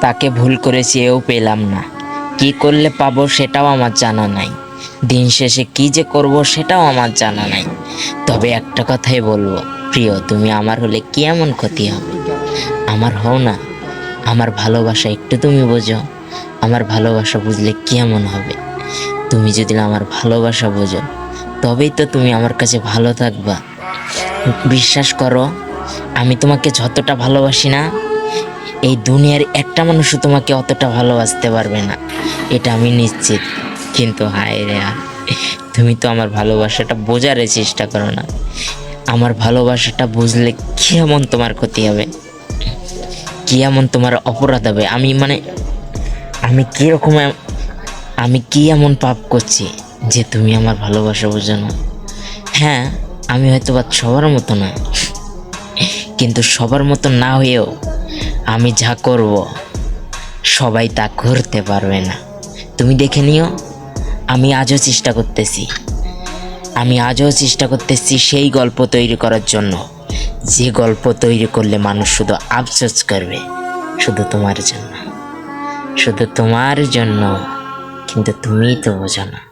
তাকে ভুল করে চেয়েও পেলাম না। কি করলে পাবো সেটাও আমার জানা নাই। দিন শেষে কি যে করব সেটাও আমার জানা নাই। তবে একটা কথাই বলব, প্রিয়, তুমি আমার হলে কি এমন ক্ষতি হবে? আমার হও না, আমার ভালোবাসা একটু তুমি বোঝো। আমার ভালোবাসা বুঝলে কি এমন হবে? তুমি যদি আমার ভালোবাসা বোঝো, তবেই তো তুমি আমার কাছে ভালো থাকবা। বিশ্বাস করো, আমি তোমাকে যতটা ভালোবাসি না এই দুনিয়ার একটা মানুষও তোমাকে অতটা ভালোবাসতে পারবে না। এটা আমি নিশ্চিত। কিন্তু হায় রে তুমি তো আমার ভালোবাসাটা বোঝার চেষ্টা করো না। আমার ভালোবাসাটা বুঝলে কি এমন তোমার ক্ষতি হবে? কি এমন তোমার অপরাধ হবে? আমি মানে আমি কীরকম আমি কি এমন পাপ করছি যে তুমি আমার ভালোবাসা বোঝো না? হ্যাঁ আমি হয়তো বা সবার মতো না কিন্তু সবার মতো না হয়েও আমি যা করব, সবাই তা করতে পারবে না। তুমি দেখে নিও, আমি আজও চেষ্টা করতেছি। আমি আজও চেষ্টা করতেছি সেই গল্প তৈরি করার জন্য। যে গল্প তৈরি করলে মানুষ শুধু আফসোস করবে, শুধু তোমার জন্য। শুধু তোমার জন্য, কিন্তু তুমিই তো বোঝো না।